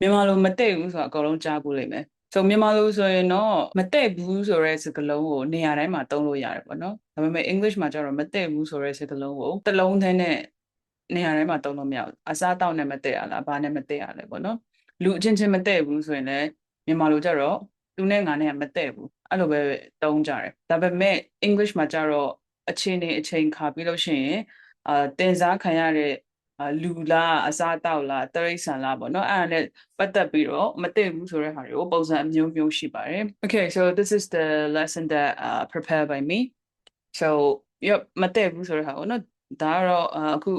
မြန်မာလိုမတည့်ဘူးဆိုတာအကုန်လုံးကြားဘူးလိမ့်မယ်ဆိုမြန်မာလိုဆိုရင်တော့မတည့်ဘူးဆိုတဲ့စကားလုံးကိုနေရာတိုင်းမှာသုံးလို့ရတယ်ပေါ့နော်ဒါပေမဲ့ English မှာကျတော့မတည့်ဘူးဆိုတဲ့စကားလုံးကိုတစ်လုံးထဲနဲ့နေရာတိုင်းမှာသုံးလို့မရဘူးအစားတောက်နဲ့မတည့်ရလားဘာနဲ့မတည့်ရလဲပေါ့နော်လူအချင်းချင်းမတည့်ဘူးဆိုရင်လည်းမြန်မာလိုကျတော့သူနဲ့ငါနဲ့ကမတည့်ဘူးအဲ့လိုပဲသုံးကြတယ်ဒါပေမဲ့ English မှာကျတော့အချင်းနေအချိန်ခါပြီးလို့ရှိရင်အာတင်စားခံရတဲ့အာ လူလားအစားတောက်လားတရိษံလားပေါ့နော်အဲ့ဒါနဲ့ပတ်သက်ပြီးတော့မသိဘူးဆိုတဲ့ဟာတွေကိုပုံစံအမျိုးမျိုးရှိပါတယ် Okay so this is the lesson that uh prepared by me so yep မသိဘူးဆိုတဲ့ဟာပေါ့နော်ဒါကတော့အာအခု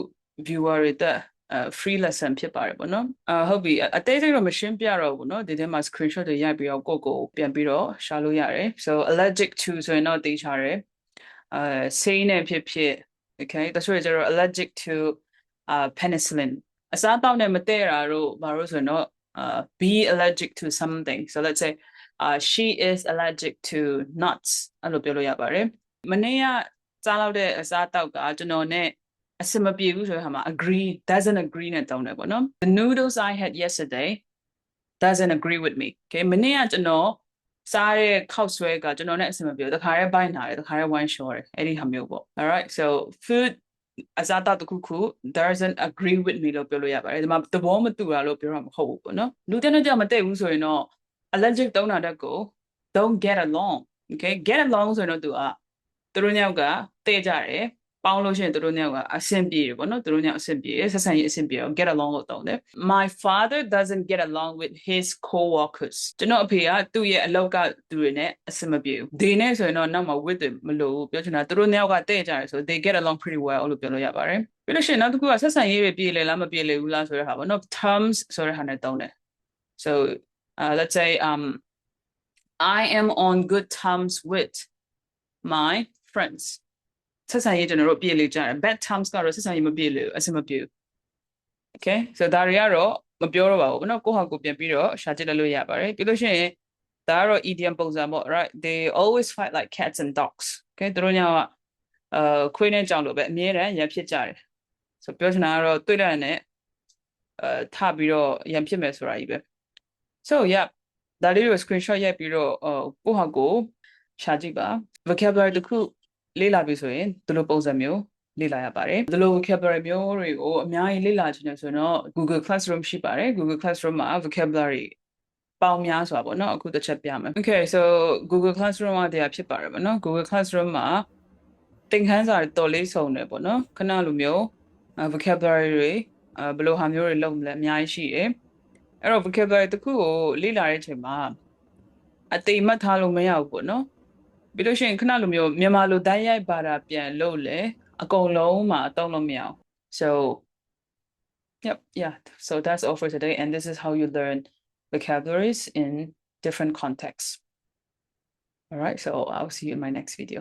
viewer တွေတက်အဲ free lesson ဖြစ်ပါတယ်ပေါ့နော်အာဟုတ်ပြီအသေးစိတ်တော့မရှင်းပြတော့ဘူးเนาะဒီထဲမှာ screenshot တွေရိုက်ပြီးတော့ကိုယ့်ကိုယ်ပြန်ပြီးတော့ရှာလို့ရတယ် so allergic to ဆိုရင်တော့သိချတယ်အဲဆေးနဲ့ဖြစ်ဖြစ် okay တချို့ကျတော့ allergic to uh penicillin အစားတောက်နဲ့မတည့်တာတို့ဘာလို့ဆိုရင်တော့ uh be allergic to something so let's say uh she is allergic to nuts အဲ့လိုပြောလို့ရပါတယ်မနေ့ကစားလောက်တဲ့အစားတောက်ကကျွန်တော်နဲ့အစမပြေဘူးဆိုတဲ့ဟာမှာ agree doesn't agree နဲ့တောင်းတယ်ပေါ့နော် the noodles i had yesterday doesn't agree with me okay မနေ့ကကျွန်တော်စားတဲ့ခောက်ဆွဲကကျွန်တော်နဲ့အဆင်မပြေဘူးတခါရဲဘိုင်းနာတယ်တခါရဲ one short တယ်အဲ့ဒီဟာမျိုးပေါ့ alright so food အစားတောက်တစ်ခုခု doesn't agree with me လို့ပြောလို့ရပါတယ်ဒီမှာသဘောမတူတာလို့ပြောတာမဟုတ်ဘူးပေါ့နော်လူတစ်ယောက်ကြောင့်မတည့်ဘူးဆိုရင်တော့ allergic တုံးတာတက်ကို don't get along okay get along ဆိုရင်တော့သူကသူတို့ညောက်ကတည့်ကြတယ် ပေါင်းလို့ရှိရင်သူတို့ညောက်ကအဆင်ပြေတယ်ပေါ့နော်သူတို့ညောက်အဆင်ပြေဆက်ဆံရေးအဆင်ပြေအောင် get along လို့တောင်းတယ် my father doesn't get along with his co-workers ကျွန်တော်အဖေကသူ့ရဲ့အလောက်ကသူတွေနဲ့အဆင်မပြေဘူး they နဲ့ဆိုရင်တော့နောက်မှာ with တွေမလို့ပြောချင်တာသူတို့ညောက်ကတည့်ကြတယ်ဆို they get along pretty well လို့ပြောလို့ရပါတယ်ပြီးလို့ရှိရင်နောက်တစ်ခုကဆက်ဆံရေးတွေပြေလေလားမပြေလေဘူးလားဆိုတဲ့ဟာပေါ့နော် terms ဆိုတဲ့ဟာနဲ့တောင်းတယ် so uh, let's say um I am on good terms with my friends ဆက်ဆံရေးကျွန်တော်တို့ပြည့်လေကြတယ် bad terms ကတော့ဆက်ဆံရေးမပြည့်လေအဆင်မပြေဘူး okay ဆိုတော့ဒါတွေကတော့မပြောတော့ပါဘူးနော်ကိုဟာကိုပြန်ပြီးတော့ရှာကြည့်လိုက်လို့ရပါတယ်ပြီးလို့ရှိရင်ဒါကတော့ idiom ပုံစံပေါ့ right they always fight like cats and dogs okay တို့ညကအာခွေးနဲ့ကြောင်လို့ပဲအမြဲတမ်းရံဖြစ်ကြတယ်ဆိုပြောချင်တာကတော့တွေ့လိုက်တဲ့အဲထပြီးတော့ရံဖြစ်မယ်ဆိုတာကြီးပဲ so yeah ဒါလေးကို screenshot ရိုက်ပြီးတော့ကိုဟာကိုရှာကြည့်ပါ vocabulary တစ်ခု လေ့လာပြီဆိုရင်ဒီလိုပုံစံမျိုးလေ့လာရပါတယ်ဒီလို vocabulary မျိုးတွေကိုအများကြီးလေ့လာချင်တယ်ဆိုတော့ Google Classroom ရှိပါတယ် Google Classroom မှာ vocabulary ပေါင်းများစွာပေါ့နော်အခုတစ်ချက်ပြမယ် Okay so Google Classroom ကတရားဖြစ်ပါတယ်ပေါ့နော် Google Classroom မှာသင်ခန်းစာတော်လေးစုံတယ်ပေါ့နော်ခဏလိုမျိုး vocabulary တွေအဲဘယ်လိုဟာမျိုးတွေလုပ်မလဲအများကြီးရှိတယ်အဲ့တော့ vocabulary တစ်ခုကိုလေ့လာတဲ့အချိန်မှာအတိမ်မှတ်ထားလို့မရဘူးပေါ့နော် ပြီးလို့ရှိရင်ခဏလိုမျိုးမြန်မာလိုတိုင်းရိုက်ပါတာပြန်လို့လေအကုန်လုံးမှာအသုံးလို့မရအောင် so yep yeah so that's all for today and this is how you learn vocabularies in different contexts all right so i'll see you in my next video